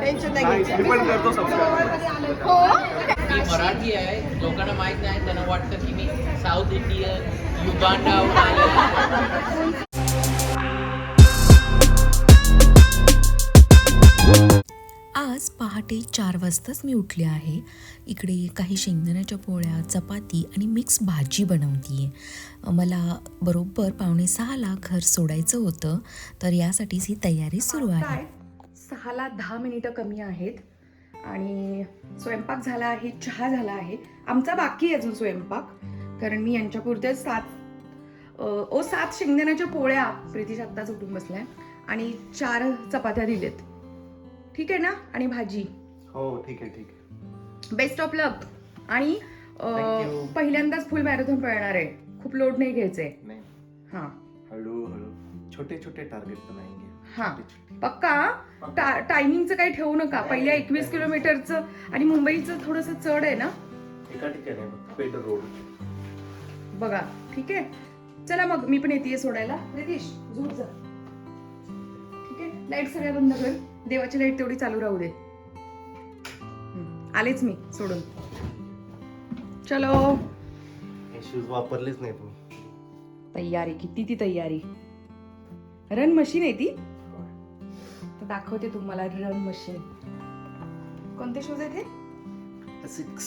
Tension नाही. मी हो. मी मराठी आहे. लोकांना माहीत नाही. त्यांना वाटतं की मी साऊथ इंडियन युगांडाहून आज पहाटे चार वाजताच मी उठले आहे. इकडे काही शेंगदाण्याच्या पोळ्या चपाती आणि मिक्स भाजी बनवती आहे मला बरोबर पावणे सहाला घर सोडायचं होतं तर यासाठीच ही तयारी सुरू आहे. सहाला दहा मिनिटं कमी आहेत आणि स्वयंपाक झाला आहे चहा झाला आहे. आमचा बाकी आहे अजून स्वयंपाक कारण मी यांच्यापुरते सात ओ सात शेंगदाण्याच्या पोळ्या प्रितीश आत्ताच उठून बसल्या आणि चार चपात्या दिलेत. ठीक आहे ना? आणि भाजी. हो ठीक आहे ठीक आहे. बेस्ट ऑफ लक आणि. पहिल्यांदाच फुल मॅरेथॉन पळणार आहे. खूप लोड नाही घ्यायचंय नाही. हां. हळू हळू. छोटे छोटे टार्गेट बनाएंगे हा. पक्का? टायमिंगचं काही ठेवू नका. पहिल्या एकवीस किलोमीटरचं आणि मुंबईचं थोडंसं चढ आहे ना? एका ठिकाणी रोड बघा. ठीक आहे? चला मग मी पण येते सोडायला. रितीश झोप जा. ठीक आहे? लाइट सगळ्या बंद कर. देवाची लाइट तेवढी चालू राहू दे. आलेच मी सोडून. चलो. शूज वापरलेच नाही तुम्ही तयारी किती ती तयारी. रन मशीन आहे ती. तर दाखवते तुम्हाला रन मशीन कोणते शूज आहेत हे? सिक्स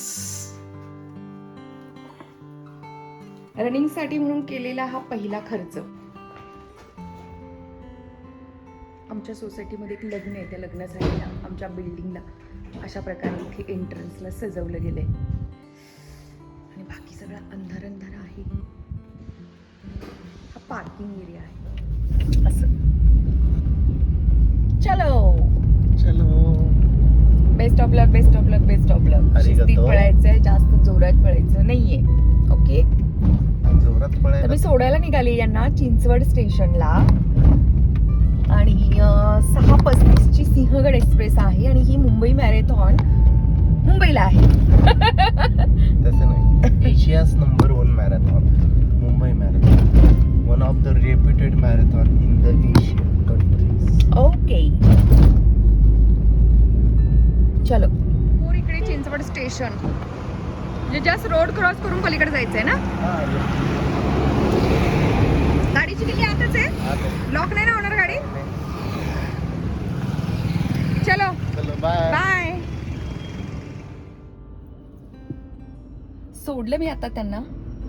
रनिंगसाठी म्हणून केलेला हा पहिला खर्च. आमच्या सोसायटीमध्ये एक लग्न आहे त्या लग्नासाठी ना आमच्या बिल्डिंगला अशा प्रकारे इथे एंट्रन्सला सजवलं गेलंय. आणि बाकी सगळा अंधार अंधार आहे. हा पार्किंग एरिया आहे. असं. चलो. चलो. Best of luck best of luck best of luck शिस्तीत. पळायचंय जास्त जोरात पळायचं नाहीये. ओके जोरात तर पळायला मी सोडायला निघाली यांना चिंचवड स्टेशनला. आणि सहा पस्तीसची सिंहगड एक्सप्रेस आहे आणि ही मुंबई मॅरेथॉन मुंबईला आहे. तसं नाही. Asia's number one marathon Mumbai marathon. One of the reputed marathon in the Asian countries okay चलो. पूर इकडे चिंचवड स्टेशन. म्हणजे जस्ट रोड क्रॉस करून पलीकडे जायचंय ना? गाडीची किती आतच आहे? लॉक नाही ना होणार सोडलं मी आता त्यांना.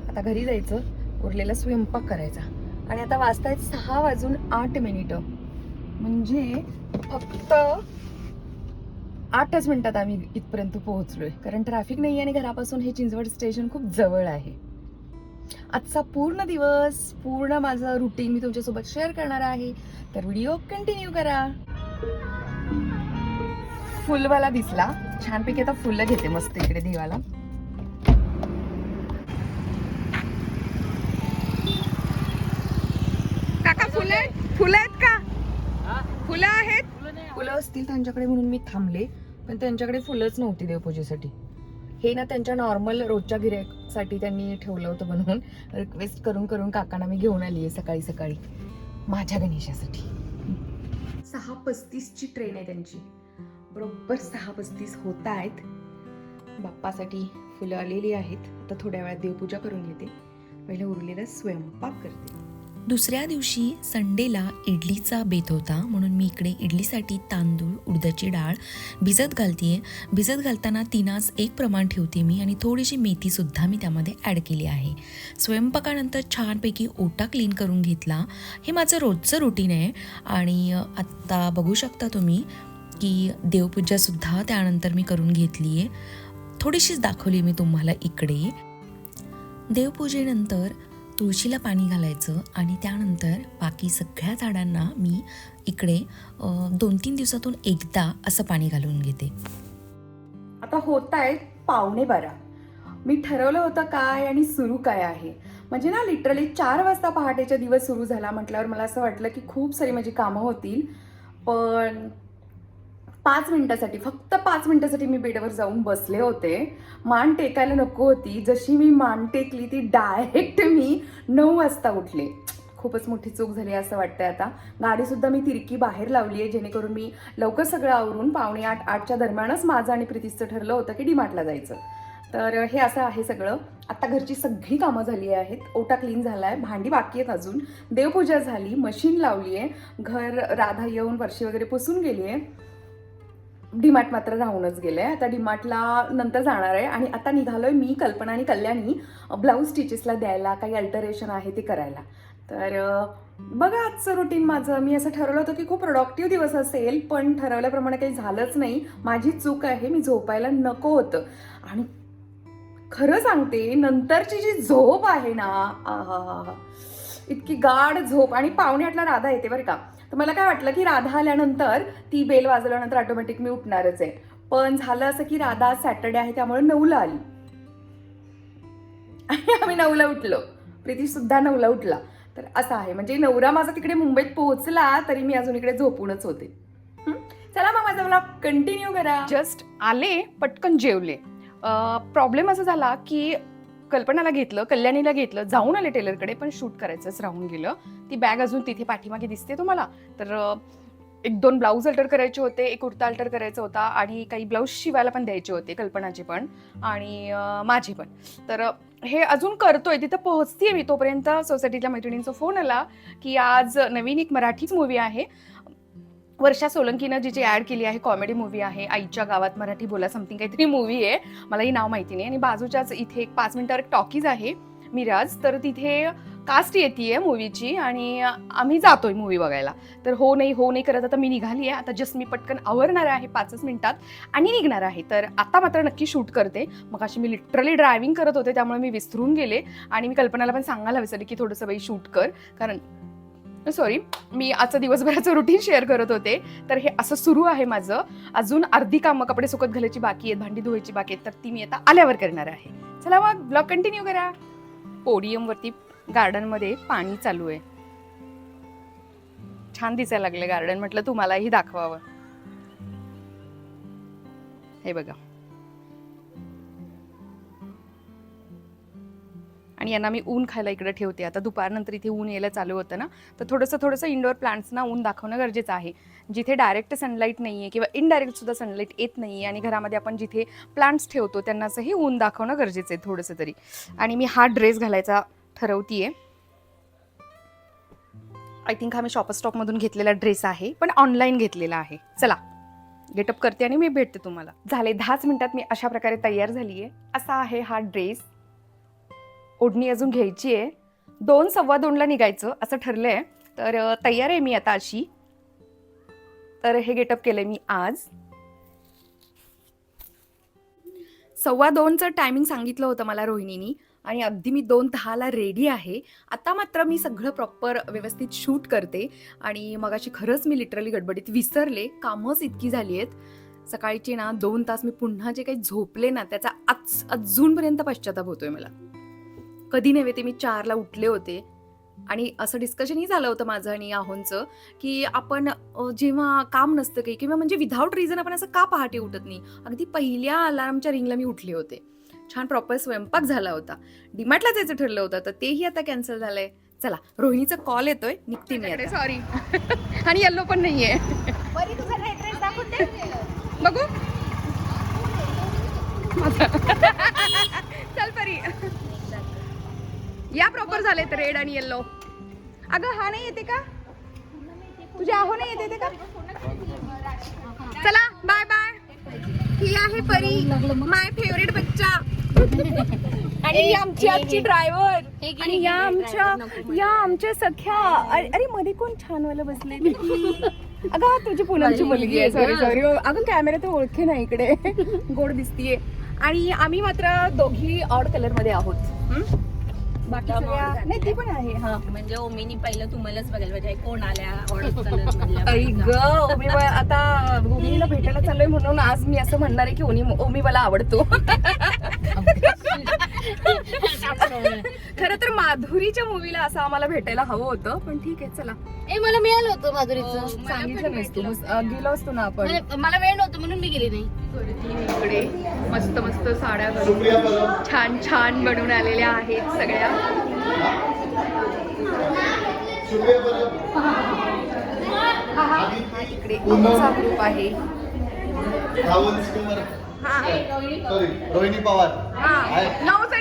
आता घरी जायचं. उरलेला स्वयंपाक करायचा. आणि आता वाजतायत सहा वाजून आठ मिनिटं. म्हणजे फक्त आठच मिनिटात आम्ही इथपर्यंत पोहोचलोय. कारण ट्रॅफिक नाही आणि घरापासून हे चिंचवड स्टेशन खूप जवळ आहे. आजचा पूर्ण दिवस पूर्ण माझं रुटीन मी तुमच्यासोबत शेअर करणार आहे. तर व्हिडिओ कंटिन्यू करा. फुलवाला दिसला. छानपैकी आता फुलं घेते मस्त इकडे देवाला. फुलं? आहेत फुलं आहेत का? फुलं आहेत? फुलं नाही फुलं असतील त्यांच्याकडे म्हणून मी थांबले पण त्यांच्याकडे फुलंच नव्हती देवपूजेसाठी. हे ना त्यांच्या नॉर्मल रोजच्या गिऱ्हाईकसाठी त्यांनी ठेवलं होतं बनवून रिक्वेस्ट करून करून काकांना मी घेऊन आली आहे सकाळी सकाळी. माझ्या गणेशासाठी. सहा पस्तीसची ट्रेन आहे त्यांची. बरोबर सहा पस्तीस होत आहेत. बाप्पासाठी फुलं आलेली आहेत. आता थोड्या वेळात देवपूजा करून घेते. पहिलं उरलेला स्वयंपाक करते. दुसऱ्या दिवशी संडेला इडलीचा बेत होता. म्हणून मी इकडे इडलीसाठी तांदूळ उडदाची डाळ भिजत घालतीये. भिजत घालताना तिनाच एक प्रमाण ठेवते मी आणि थोडीशी मेथीसुद्धा मी त्यामध्ये ॲड केली आहे. स्वयंपाकानंतर छानपैकी ओटा क्लीन करून घेतला. हे माझं रोजचं रुटीन आहे. आणि आत्ता बघू शकता तुम्ही की देवपूजासुद्धा त्यानंतर मी करून घेतली आहे थोडीशीच दाखवली मी तुम्हाला इकडे. देवपूजेनंतर तुळशीला पाणी घालायचं आणि त्यानंतर बाकी सगळ्या झाडांना मी इकडे दोन तीन दिवसातून एकदा असं पाणी घालून घेते. आता होत आहेत पावणे बारा. मी ठरवलं होतं काय आणि सुरू काय आहे. म्हणजे ना लिटरली चार वाजता पहाटेचा दिवस सुरू झाला म्हटल्यावर मला असं वाटलं की खूप सारी माझी कामं होतील. पण पाच मिनिटासाठी फक्त पाच मिनिटासाठी मी बेडवर जाऊन बसले होते. मान टेकायला नको होती. जशी मी मान टेकली ती डायरेक्ट मी नऊ वाजता उठले. खूपच मोठी चूक झाली असं वाटतंय आता. गाडीसुद्धा मी तिरकी बाहेर लावली आहे जेणेकरून मी लवकर सगळं आवरून पावणे आठ आठच्या दरम्यानच माझं आणि प्रीतीचं ठरलं होतं की डीमार्टला जायचं. तर हे असं आहे सगळं. आता घरची सगळी कामं झाली आहेत. ओटा क्लीन झाला आहे भांडी बाकी आहेत अजून. देवपूजा झाली मशीन लावली आहे घर राधा येऊन वर्षी वगैरे पुसून गेली आहे डीमार्ट मात्र राहूनच गेलंय. आता डीमार्टला नंतर जाणार आहे आणि आता निघालो आहे मी कल्पना आणि कल्याणी ब्लाऊज स्टिचेसला द्यायला काही अल्टरेशन आहे ते करायला. तर बघा आजचं रुटीन माझं. मी असं ठरवलं होतं की खूप प्रोडक्टिव्ह दिवस असेल पण ठरवल्याप्रमाणे काही झालंच नाही. माझी चूक आहे मी झोपायला नको होतं. आणि खरं सांगते नंतरची जी झोप आहे ना आहाहाहा. इतकी गाढ झोप. आणि पावणे आठला राधा येते बरं का. तर मला काय वाटलं की राधा आल्यानंतर ती बेल वाजवल्यानंतर ऑटोमॅटिक मी उठणारच आहे. पण झालं असं की राधा आज सॅटर्डे आहे त्यामुळे नऊला आली. आणि आम्ही नऊला उठलो. प्रीती सुद्धा नऊला उठला. तर असं आहे. म्हणजे नवरा माझा तिकडे मुंबईत पोहोचला तरी मी अजून इकडे झोपूनच होते. चला मग माझा मला कंटिन्यू करा. जस्ट आले पटकन जेवले. प्रॉब्लेम असा झाला की कल्पनाला घेतलं कल्याणीला घेतलं जाऊन आले टेलरकडे पण शूट करायचंच राहून गेलं. ती बॅग अजून तिथे पाठीमागे दिसते तुम्हाला. तर एक दोन ब्लाऊज अल्टर करायचे होते एक कुर्ता अल्टर करायचा होता आणि काही ब्लाऊज शिवायला पण द्यायचे होते कल्पनाचे पण आणि माझे पण. तर हे अजून करतोय तिथं पोहोचते मी तोपर्यंत सोसायटीतल्या मैत्रिणींचा फोन आला की आज नवीन एक मराठीच मूवी आहे. वर्षा सोलंकीनं जी जी ॲड केली आहे कॉमेडी मूवी आहे आईच्या गावात मराठी बोला समथिंग काहीतरी मूवी आहे मला ही नाव माहिती नाही. आणि बाजूच्याच इथे एक पाच मिनिटावर एक टॉकीज आहे मिराज. तर तिथे कास्ट येते मूवीची आणि आम्ही जातोय मूवी बघायला. तर हो नाही हो नाही करत आता मी निघाली आहे आता जस्ट मी पटकन आवरणार आहे पाचच मिनिटात आणि निघणार आहे. तर आता मात्र नक्की शूट करते. मग अशी मी लिटरली ड्रायव्हिंग करत होते त्यामुळे मी विसरून गेले. आणि मी कल्पनाला पण सांगायला विसरले की थोडंसं बाई शूट कर. कारण सॉरी मी आजचं दिवसभराचं रुटीन शेअर करत होते. तर हे असं सुरू आहे माझं. अजून अर्धी कामं कपडे सुकत घालायची बाकी आहेत भांडी धुवायची बाकी आहेत तर ती मी आता आल्यावर करणार आहे. चला मग ब्लॉग कंटिन्यू करा. पोडियमवरती गार्डनमध्ये पाणी चालू आहे. छान दिसायला लागलं गार्डन म्हटलं तुम्हालाही दाखवावं. हे बघा. आणि यांना मी ऊन खायला इकडे ठेवते. आता दुपारनंतर इथे ऊन यायला चालू होतं ना तर थोडंसं थोडंसं इनडोअर प्लांट्सना ऊन दाखवणं गरजेचं आहे. जिथे डायरेक्ट सनलाईट नाही आहे किंवा इनडायरेक्ट सुद्धा सनलाईट येत नाही आहे आणि घरामध्ये आपण जिथे प्लांट्स ठेवतो त्यांना असंही ऊन दाखवणं गरजेचं आहे थोडंसं तरी. आणि मी हा ड्रेस घालायचा ठरवतीये. आय थिंक हा मी शॉप स्टॉपमधून घेतलेला ड्रेस आहे पण ऑनलाईन घेतलेला आहे. चला गेटअप करते आणि मी भेटते तुम्हाला. झाले दहाच मिनिटात मी अशा प्रकारे तयार झाली आहे असा आहे हा ड्रेस ओढणी अजून घ्यायची आहे. दोन सव्वा दोनला निघायचं असं ठरलं आहे तर तयार आहे मी आता अशी. तर हे गेटअप केलं आहे मी आज. सव्वा दोनचं टायमिंग सांगितलं होतं मला रोहिणीनी आणि अगदी मी दोन दहाला रेडी आहे. आता मात्र मी सगळं प्रॉपर व्यवस्थित शूट करते आणि मगाशी खरंच मी लिटरली गडबडीत विसरले. कामच इतकी झाली आहेत. सकाळची ना दोन तास मी पुन्हा जे काही झोपले ना त्याचा आज अजूनपर्यंत पश्चाताप होतोय मला. कधी नव्हे ते मी चारला उठले होते. आणि असं डिस्कशनही झालं होतं माझं आणि आहोंचं की आपण जेव्हा काम नसतं काही किंवा म्हणजे विधाऊट रिझन आपण असं का पहाटे उठत नाही? अगदी पहिल्या अलार्मच्या रिंगला मी उठले होते. छान प्रॉपर स्वयंपाक झाला होता. डिमार्टला जायचं ठरलं होतं तर तेही आता कॅन्सल झालंय. चला रोहिणीचा कॉल येतोय निघते मी सॉरी आणि येल्लो पण नाहीये. बघू. चल परी. या प्रॉपर झालेत रेड आणि येल्लो अगं हा नाही येते का? तुझ्या आहो नाही येते ते का? चला बाय बाय ही आहे परी माय फेवरेट बच्चा आणि ही आमची आजची ड्रायव्हर आणि या आमच्या या आमच्या सख्या. अरे अरे मध्ये कोण छान वाला बसले अगं तुझी पुनमची मुलगी आहे. सॉरी सॉरी अगं कॅमेरा तर ओळखे ना इकडे. गोड दिसतीये. आणि आम्ही मात्र दोघी ऑड कलरमध्ये आहोत? बाकी सगळ्या नाही ती पण आहे हा. म्हणजे ओमीनी पहिलं तुम्हालाच बघायला पाहिजे. कोण आल्या? आई ग ओमी आता ओमीला भेटायला चाललोय म्हणून आज मी असं म्हणणार आहे की ओमी ओमी मला आवडतो. खरं तर माधुरीच्या मूवीला असं आम्हाला भेटायला हवं होतं पण ठीक आहे चला. ए मला मिळालं होतं माधुरीचं. सांगितलं नाहीस तू. मग, अं, गेलो असतो ना आपण. मला वेळ नव्हतं म्हणून मी गेली नाही. इकडे मस्त मस्त साड्या घालून छान छान बनवून आलेल्या आहेत सगळ्या. हा इकडे ग्रुप आहे. सॉरी रोहिणी पवार.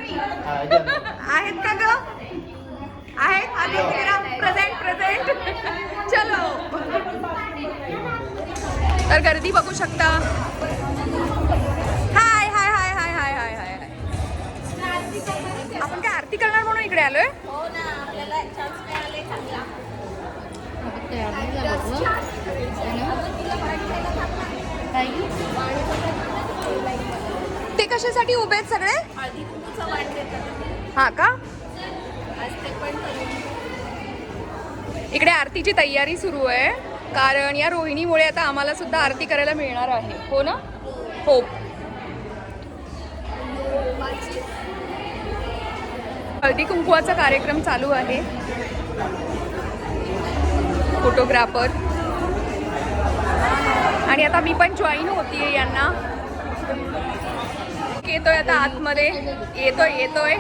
आहेत का ग? आहेत? आधी प्रेझेंट प्रेझेंट चलो. तर गर्दी बघू शकता. हाय हाय हाय हाय हाय हाय हाय हाय आपण काय आरती करणार म्हणून इकडे आलोय? हो ना आपल्याला चान्स मिळाले चांगला. ते कशासाठी उभे आहेत सगळे? हा का? इकडे आरतीची तयारी सुरू आहे. कारण या रोहिणीमुळे आता आम्हाला सुद्धा आरती करायला मिळणार आहे. हो ना? हो. हळदी कुंकवाचा कार्यक्रम चालू आहे. फोटोग्राफर. आणि आता मी पण जॉईन होतीये यांना. येतोय आता आतमध्ये. येतोय येतोय.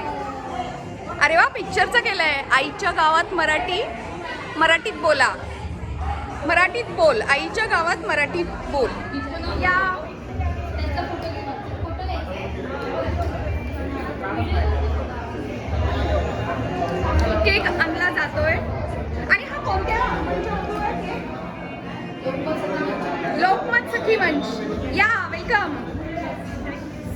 अरे वा पिक्चरचं केलंय. आईच्या गावात मराठी मराठीत बोला. मराठीत बोल. आईच्या गावात मराठीत बोल. या. केक आणला जातोय. आणि हा कोणत्या लोकमत सखी मंच? या वेलकम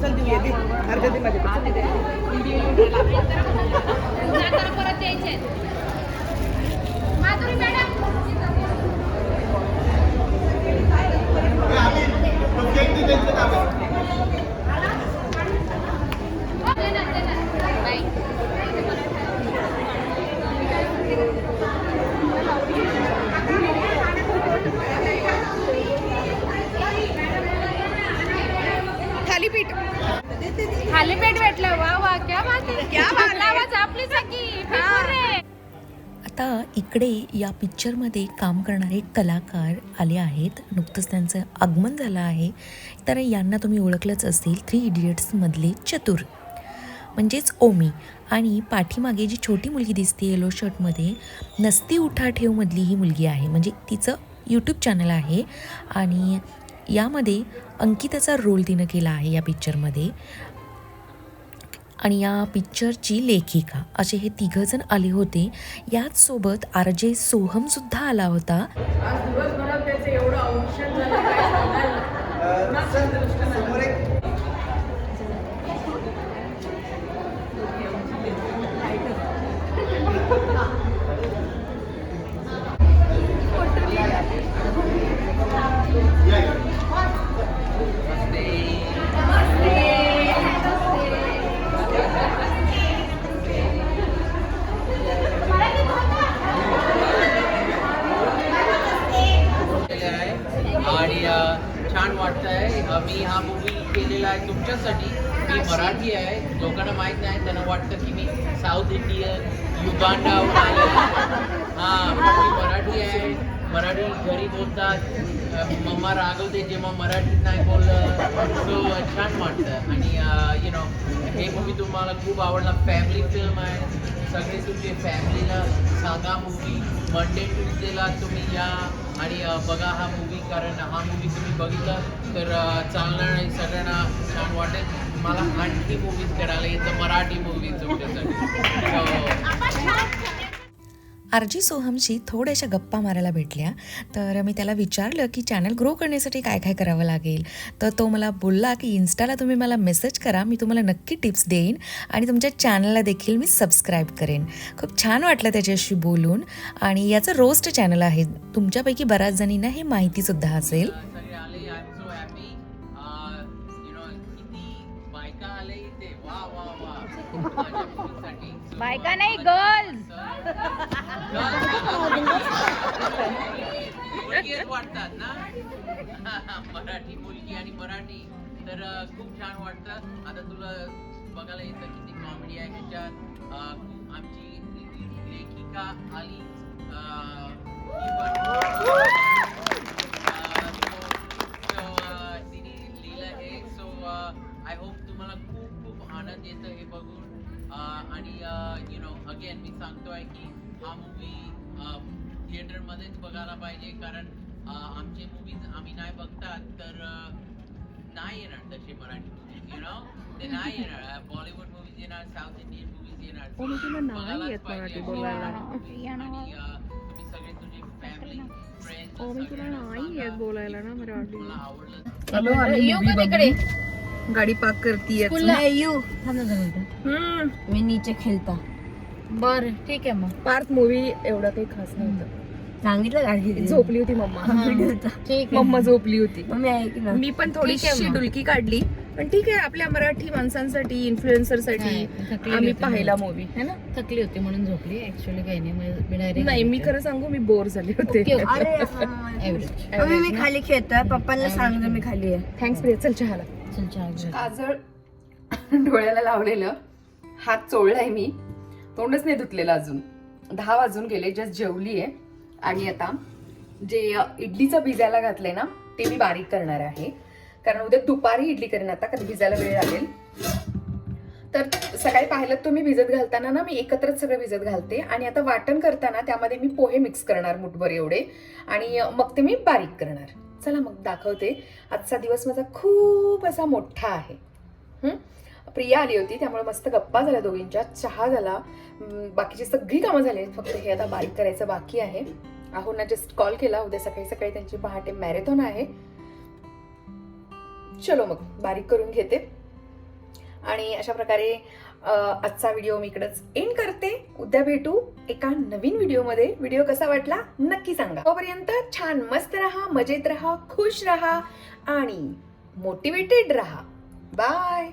चल देऊया दे अर्धा दे माझ्या परत द्यायचे माधुरी मॅडम आता इकडे या पिक्चरमध्ये काम करणारे कलाकार आले आहेत. नुकतंच त्यांचं आगमन झालं आहे. तर यांना तुम्ही ओळखलंच असेल थ्री इडियट्समधले चतुर. म्हणजेच ओमी. आणि पाठीमागे जी छोटी मुलगी दिसते येलो शर्टमध्ये नसती उठा ठेवमधली ही मुलगी आहे. म्हणजे तिचं यूट्यूब चॅनल आहे. आणि यामध्ये अंकिताचा रोल तिनं केला आहे या पिक्चरमध्ये आणि या पिक्चरची लेखिका असे हे तिघंजण आले होते. याचसोबत आर जे सोहमसुद्धा आला होता. समोर एक आणि यु नो हे मूवी तुम्हाला खूप आवडला. फॅमिली फिल्म आहे. सगळे तुमचे फॅमिलीला सांगा मूवी मंडे ट्युजडेला तुम्ही या आणि बघा हा मूवी कारण हा मूवी तुम्ही बघितला तर चालणार चांगला आणि सगळ्यांना छान वाटेल. मला आणखी मूवीज करायला येतं. मराठी मूवीज तुमच्यासाठी. So, आर जी सोहमशी थोड्याशा गप्पा मारायला भेटल्या. तर मी त्याला विचारलं की चॅनल ग्रो करण्यासाठी काय काय करावं लागेल? तर तो मला बोलला की इन्स्टाला तुम्ही मला मेसेज करा मी तुम्हाला नक्की टिप्स देईन आणि तुमच्या चॅनलला देखील मी सबस्क्राईब करेन. खूप छान वाटलं त्याच्याशी बोलून. आणि याचं रोस्ट चॅनल आहे. तुमच्यापैकी बऱ्याच जणींना हे माहितीसुद्धा असेल. सगळे आले I am so happy you know किती बायका नाही गर्ल्स. वाटतात ना? मराठी मुलगी आणि मराठी. तर खूप छान वाटतं आता तुला बघायला येतं किती कॉमेडी आहे ह्याच्यात. आमची लेखिका आली. नाही येणार तसे मराठी यु नो ते नाही येणार बॉलिवूड मूवीज येणार साऊथ इंडियन मूवीज येणार बघायलाच पाहिजे. आणि अ, तुम्ही सगळे तुझे फॅमिली फ्रेंड्स बोलायला ना मराठी मला आवडलं चलो. गाडी पार्क करतीये यू मी नीचे खेळता बर ठीक आहे मग पार्क मूवी एवढं काही खास नव्हतं सांगितलं गाडी झोपली होती मम्मा. ठीक मम्मा झोपली होती. मम्मी ऐक ना. मी पण थोडीशी डुलकी काढली. पण ठीक आहे आपल्या मराठी माणसांसाठी इन्फ्लुएन्सरसाठी आम्ही पाहिला मूवी है ना? थकली होती म्हणून झोपली. ऍक्च्युअली काही नाही नाही मी खरं सांगू मी बोर झाले होते. मी खाली खेळतोय. पप्पांना सांगतो मी खाली आहे. थँक्स प्रिया. चल चहाला. काजळ डोळ्याला लावलेलं. हात चोळलाय मी. तोंडच नाही धुतलेलं अजून. दहा वाजून गेले जस्ट जेवली आहे आणि आता जे इडलीचं भिजायला घातलंय ना ते मी बारीक करणार आहे. कारण उद्या दुपारी इडली करेन आता कधी भिजायला वेळ लागेल. तर सकाळी पाहिलं तुम्ही भिजत घालताना ना मी एकत्रच सगळं भिजत घालते. आणि आता वाटण करताना त्यामध्ये मी पोहे मिक्स करणार मुठभर एवढे. आणि मग ते मी बारीक करणार. चला मग दाखवते. आजचा दिवस माझा खूप असा मोठा आहे. प्रिया आली होती त्यामुळे मस्त गप्पा झाल्या दोघींच्या. चहा झाला. बाकीची सगळी कामं झाली आहेत. फक्त हे आता बारीक करायचं बाकी आहे. आहोंना जस्ट कॉल केला. उद्या सकाळी सकाळी त्यांची पहाटे मॅरेथॉन आहे. चलो मग बारीक करून घेते. आणि अशा प्रकारे आजचा व्हिडिओ मी इकडंच एंड करते. उद्या भेटू एका नवीन व्हिडिओमध्ये व्हिडिओ कसा वाटला? नक्की सांगा. तोपर्यंत छान मस्त राहा मजेत राहा खुश राहा आणि मोटिवेटेड राहा. बाय